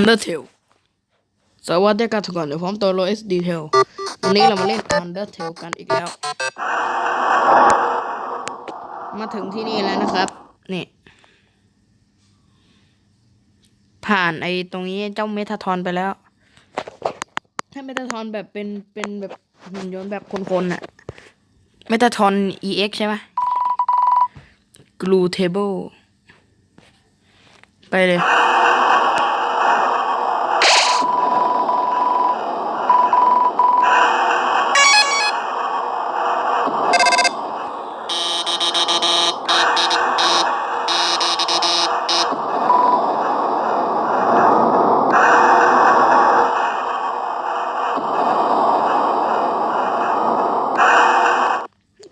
Undertale สวัสดีครับทุกคนเดี๋ยวผมตัวโล SD Tail วันนี้เรามาเล่น Undertale กันอีกแล้ว มาถึงที่นี่แล้วนะครับ นี่ ผ่านไอ้ตรงนี้เจ้าเมทาทอนไปแล้ว ถ้าเมทาทอนแบบเป็นเป็นแบบหุ่นยนต์แบบคนๆน่ะ เมทาทอน EX ใช่ไหม Glue Table ไปเลย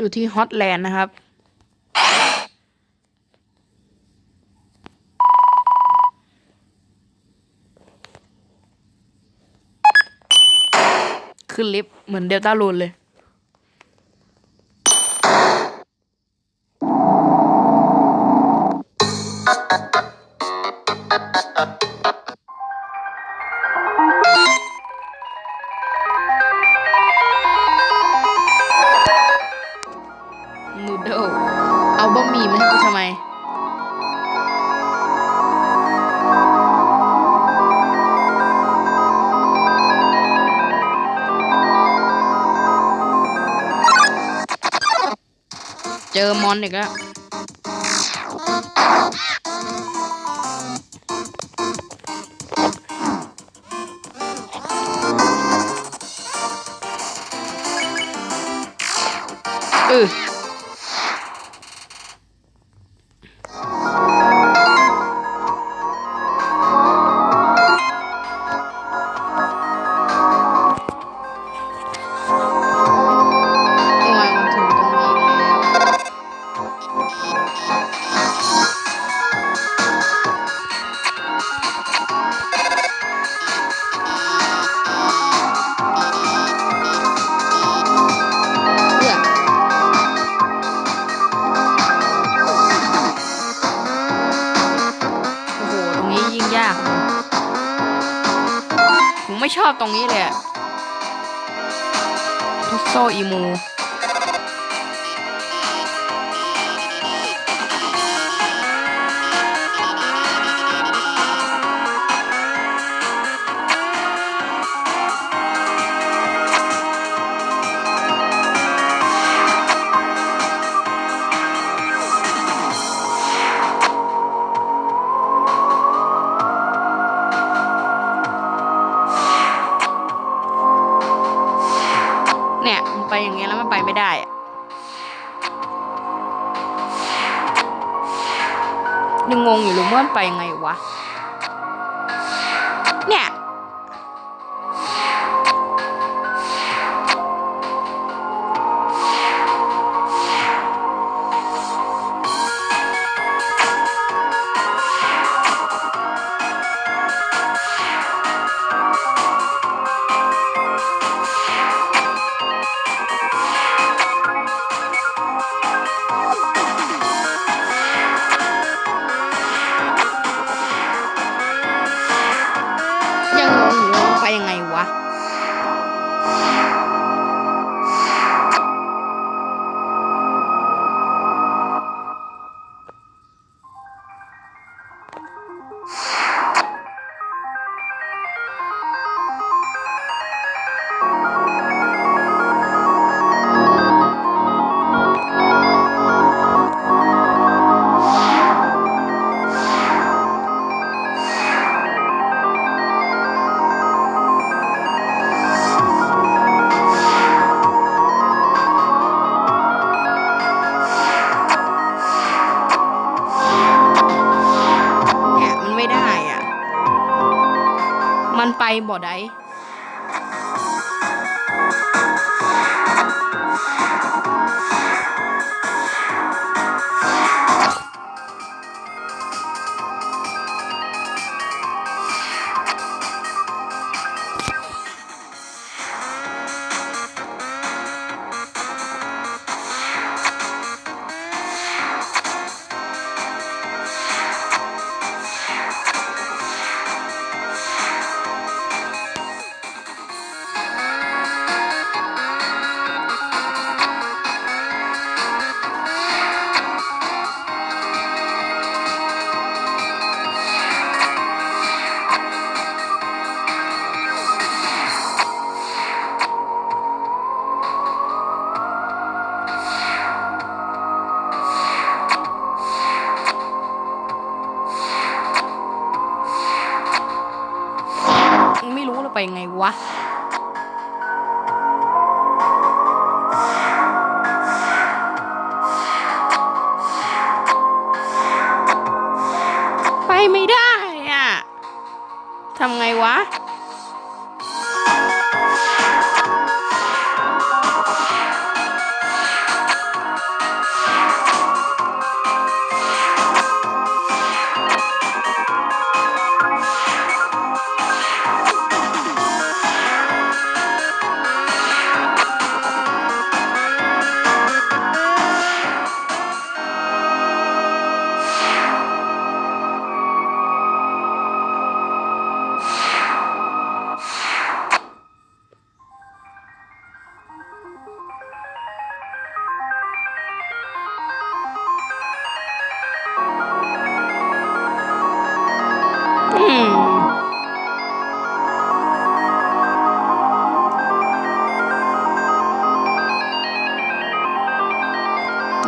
อยู่ที่ฮอตแลนด์นะครับ ขึ้นลิฟต์เหมือนเดลต้ารูนเลย เจอมอนอีกแล้ว อบตรงนี้เลยอะทุกโซอีมู งอยู่เลยว่ามันไปยังไงวะ มันไไม่ได้อะทำไงวะ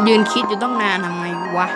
ยืนคิดอยู่ต้องนานทำไงวะ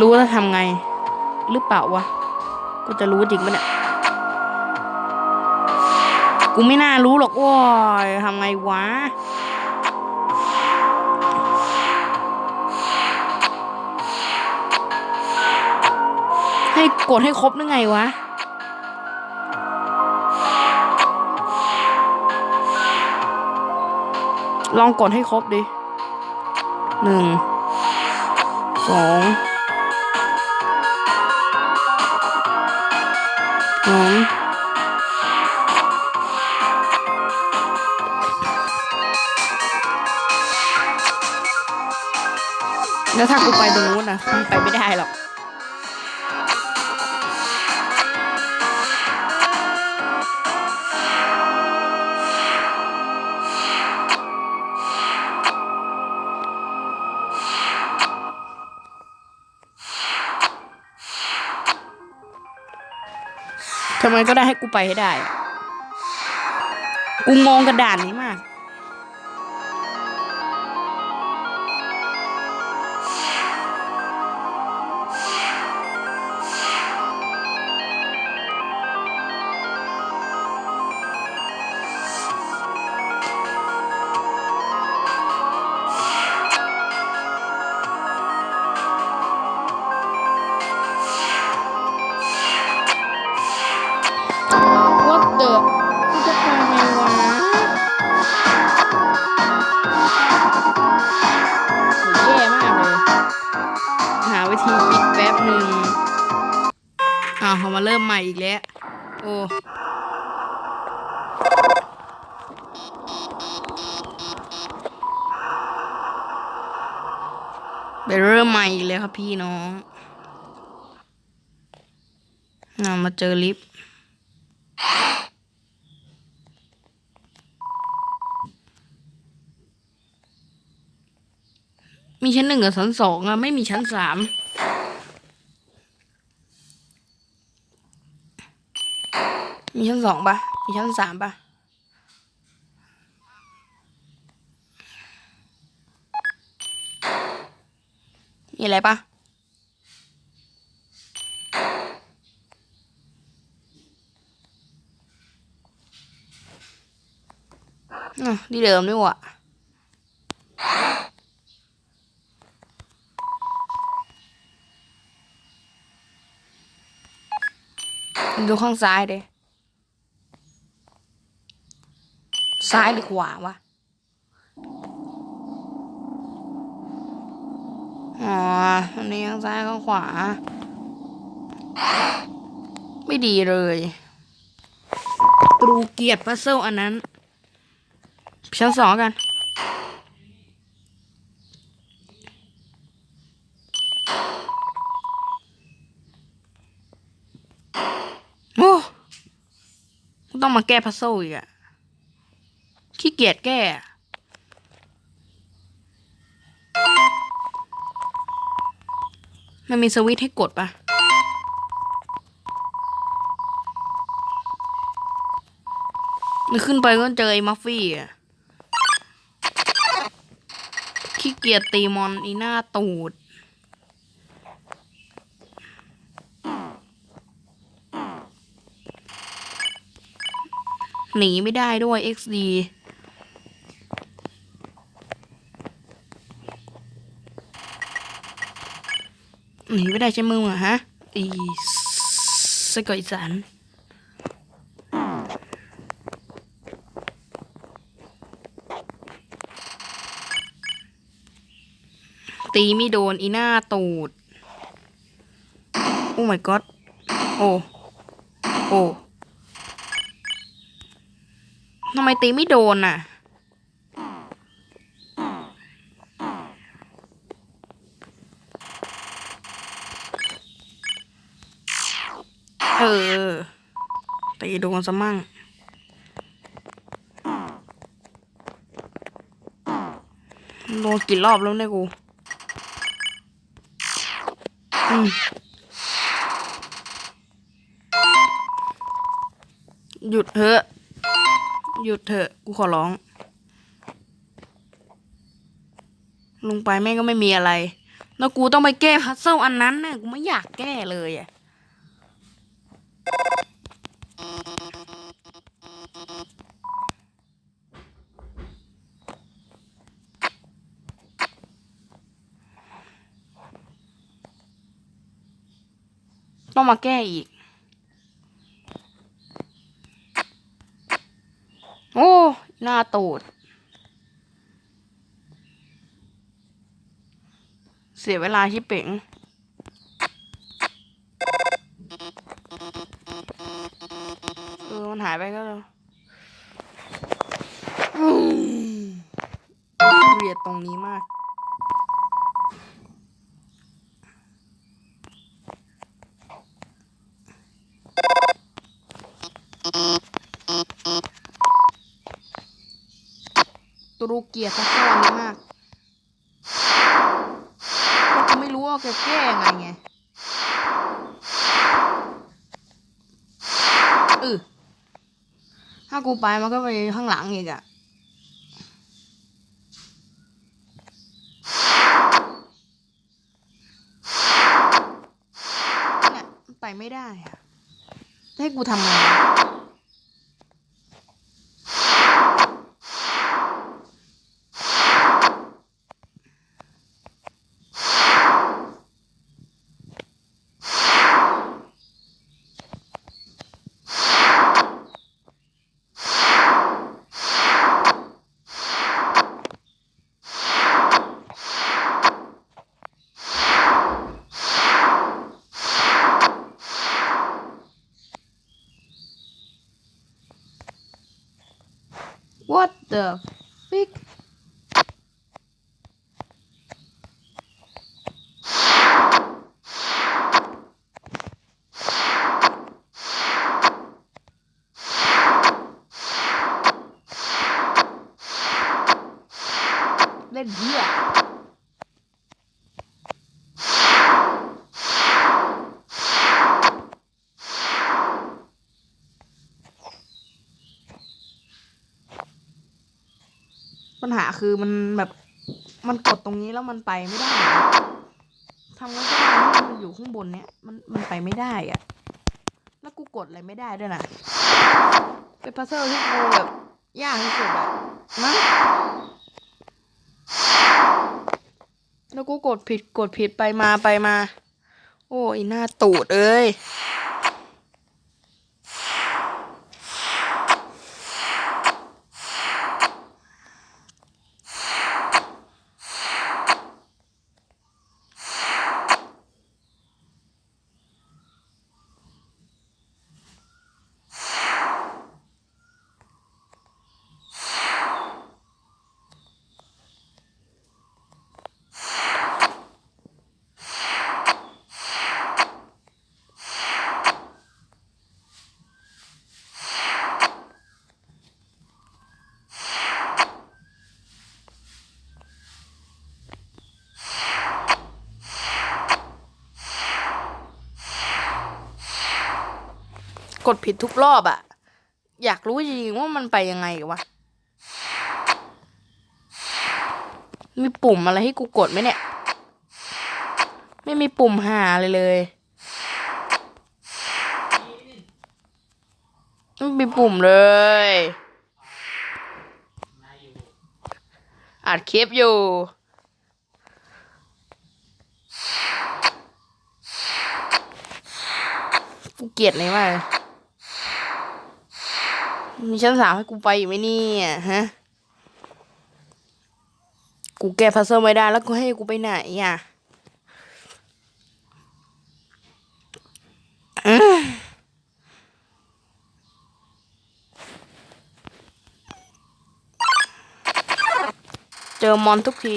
รู้แล้วทำไง หรือเปล่าวะ กูจะรู้จริงปะเนี่ย กูไม่น่ารู้หรอกว้ยทำไงวะ ให้กดให้ครบได้ไงวะลองกดให้ครบดิหนึ่งสอง สามแล้วถ้ากูไปตรงนู้นนะมันไปไม่ได้หรอก ไงก็ได้ให้กูไปให้ได้ กูงงกระดานนี้มาก พี่น้องน่ามาเจอลิฟต์มีชั้นหนึ่งกับชั้นสองอะไม่มีชั้นสามมีชั้นสองปะมีชั้นสามปะมีอะไรปะ อะที่เดิมด้วยว่ะดูข้างซ้ายดิซ้ายหรือขวาวะ อ๋ออันนี้ข้างซ้ายข้างขวา ไม่ดีเลย ตรูเกียรติพัซเซิลอันนั้น ชั้นสองกัน โอ้ต้องมาแก้พัซเซิลอีกอะขี้เกียจแก้มันมีสวิตให้กดปะมันขึ้นไปก็เจอไอ้มัฟฟี่อะ ขี้เกียจตีมอนอีหน้าตูด หนีไม่ได้ด้วย XD หนีไม่ได้ใช่มึงอะฮะ อีสกดอีสาน ตีไม่โดนอีหน้าตูด โอ้ my god โอ้ โอ้ทำไมตีไม่โดนน่ะ เออ ตีโดนซะมั่งโดนกี่รอบแล้วเนี่ยกู หยุดเถอะ หยุดเถอะ กูขอร้อง ลงไปแม่งก็ไม่มีอะไร แล้วกูต้องไปแก้พัซเซิลอันนั้นน่ะกูไม่อยากแก้เลยอะ ต้องมาแก้อีก โอ้ หน้าตูด เสียเวลาชิบเป๋งเออมันหายไปก็แล้วเกลียดตรงนี้มาก เกียร์ทักษะนี้มากก็จะไม่รู้ว่าแกแก้ยังไงไงเออถ้ากูไปมันก็ไปข้างหลังอีกอะเนี่ยไปไม่ได้อะให้กูทำไงอะ What the frick เล่นเหี้ย ปัญหาคือมันแบบมันกดตรงนี้แล้วมันไปไม่ได้อะทำไงก็ได้ให้มันอยู่ข้างบนเนี้ยมันมันไปไม่ได้อะแล้วกูกดอะไรไม่ได้ด้วยนะเป็นพัซเซิลที่กูแบบยากที่สุดอะนะแล้วกูกดผิดกดผิดไปมาไปมา โอ้ยหน้าตูดเอ้ย กดผิดทุกรอบอะอยากรู้จริงๆว่ามันไปยังไงวะ มีปุ่มอะไรให้กูกดไหมเนี่ย ไม่มีปุ่มหาเลยเลยไม่มีปุ่มเลยอัดคลิปอยู่กูเกลียดเลยว่าก มีชั้นสามให้กูไปอยู่ไหมเนี่ยฮะ กูแก้พัซเซิลไม่ได้แล้วกูให้กูไปไหนอะเจอมอนทุกที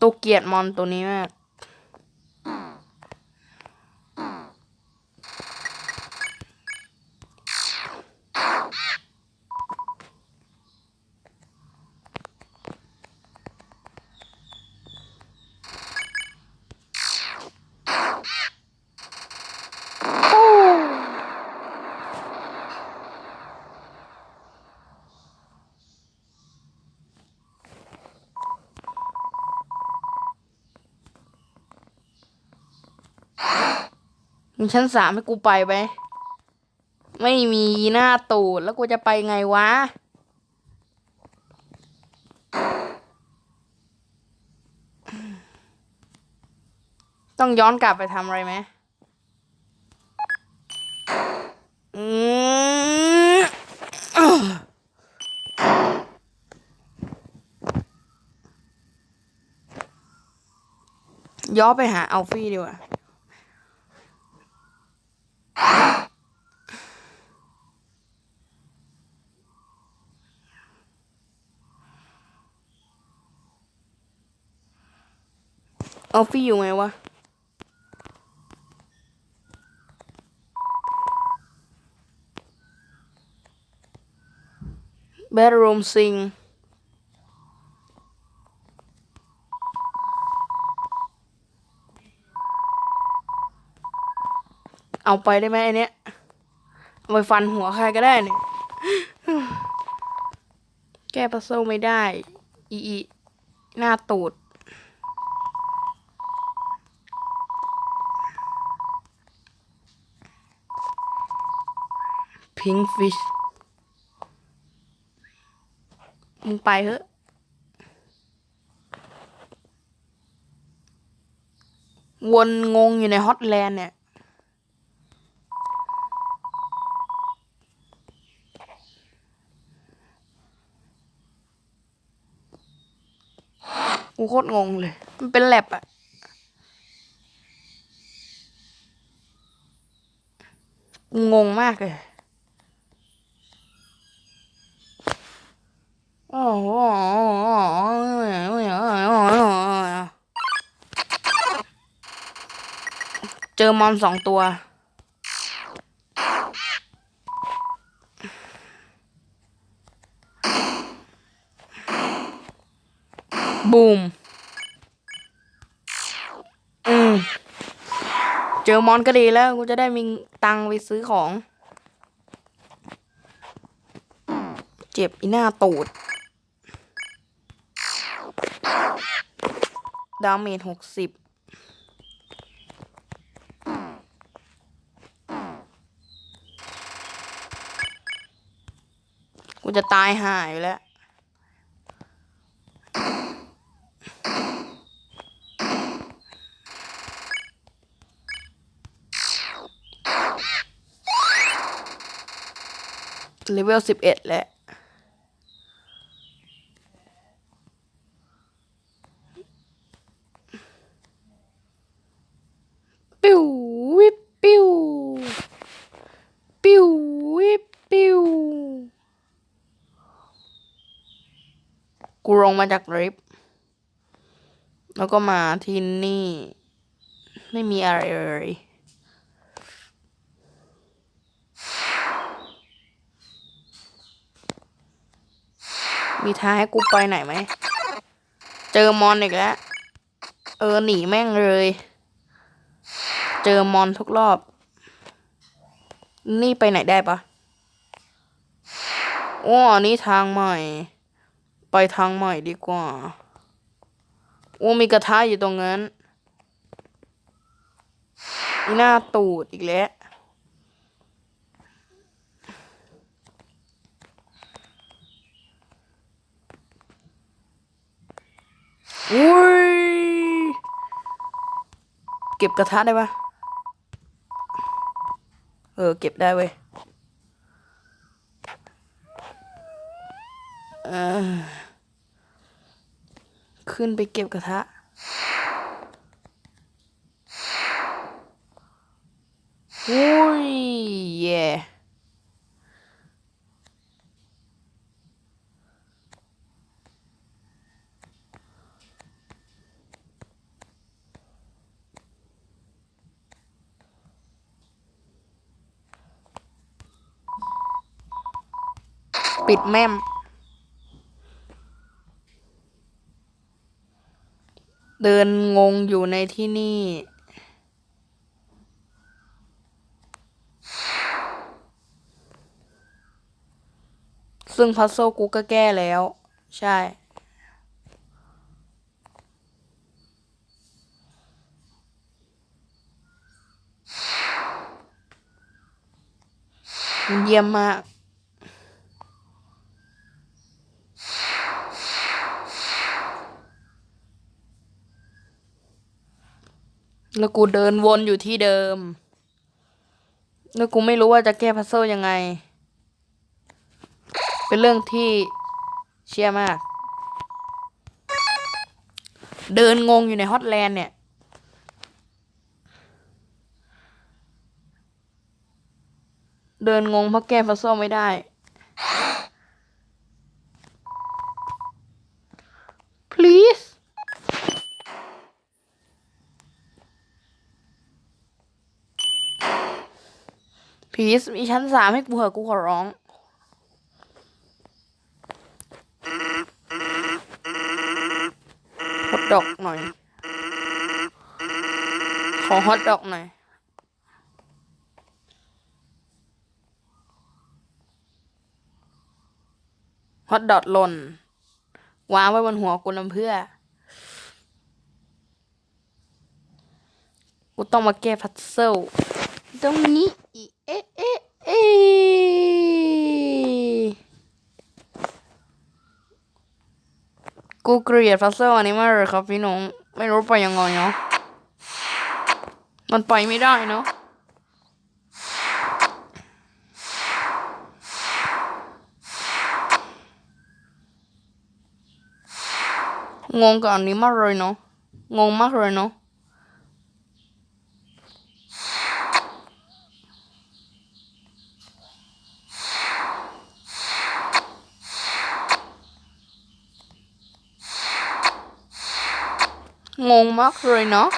ตัวเกียดมอนตัวนี้มาก ชั้นสามให้กูไปไหมไม่มีหน้าตูดแล้วกูจะไปไงวะ ต้องย้อนกลับไปทำอะไรไหมอืมย้อนไปหาอัลฟี่ดีกว่า เอาฟี่อยู่ไหมวะ bedroom sing เอาไปได้ไหมไอเนี้ยเอาไปฟันหัวใครก็ได้เนี่ยแก้ปัซเซิลไม่ได้ อีอีหน้าตูด พิงฟิชมึงไปเถอะวนงงอยู่ในฮอตแลนด์เนี่ย กูโคตรงงเลย มันเป็นแลบอะงงมากเลย เจอมอนสองตัว บูม อืม เจอมอนก็ดีแล้ว กูจะได้มีตังไปซื้อของ เจ็บอีหน้าตูด ดาเมจหกสิบกูจะตายหายแล้ว เลเวลสิบเอ็ดแล้ววิบปิ้ว ปิ้ววิบปิ้ว กูล งมาจากริฟแล้วก็มาที่นี่ ไม่มีอะไรเลยมีทางให้กูไปไหนไหม เจอมอนอีกแล้ว เออหนีแม่งเลย เจอมอนทุกรอบ นี่ไปไหนได้ปะอ๋อนนี้ทางใหม่ ไปทางใหม่ดีกว่า โอ้มีกระทะอยู่ตรงนั้นอีหน้าตูดอีกแล้ว อุ้ย เก็บกระทะได้ปะเออ เก็บได้เว้ยเออ ขึ้นไปเก็บกระทะอุ้ยเย่ปิดแม่ม เดินงงอยู่ในที่นี่ ซึ่งพัซโซกูก็แก้แล้ว ใช่มันเยี่ยมมาก แล้วกูเดินวนอยู่ที่เดิม แล้วกูไม่รู้ว่าจะแก้พัซเซิลยังไง เป็นเรื่องที่เชี่ยมาก เดินงงอยู่ในฮอตแลนด์เนี่ยเดินงงเพราะแก้พัซเซิลไม่ได้ please พีสมีชั้นสามให้กูเหอะกูขอร้อง ฮอตดอกหน่อย ขอฮอตดอกหน่อย ฮอตดอกหล่น วางไว้บนหัวกูลำเพื่อ กูต้องมาแก้พัซเซิล ตรงนี้อีเอ๊ะเอ๊ะเอกูเกลียดพัซเซิลอันนี้มากเลยครับพี่น้อง ไม่รู้ไปยังไงเนาะ มันไปไม่ได้เนาะงงกับอันนี้มากเลยเนาะ งงมากเลยเนาะ งงมากเลยเนาะ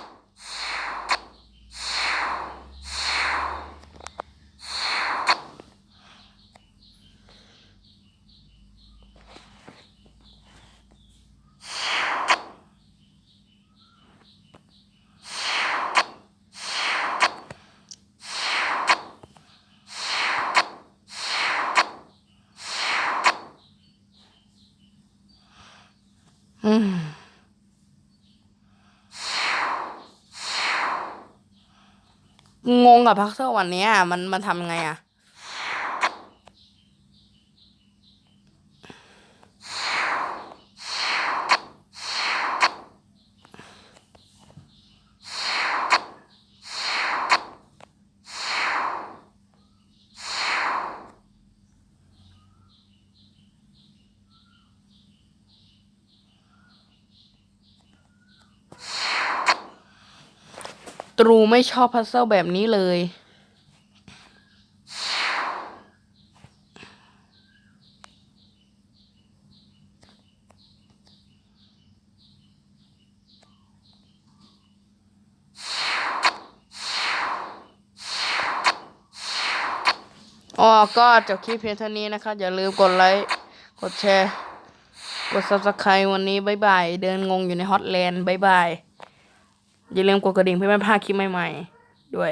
อืม งงกับพักเซอร์วันเนี้ยมันมันทำไงอะ รูไม่ชอบพัซเซิลแบบนี้เลย อ๋อ ก็จบคลิปเพียงเท่านี้นะคะอย่าลืมกดไลค์ กดแชร์ กด subscribe วันนี้บายบาย เดินงงอยู่ในฮอตแลนด์บายบาย อย่าลืมกดกระดิ่งเพื่อไม่พลาดคลิปใหม่ๆด้วย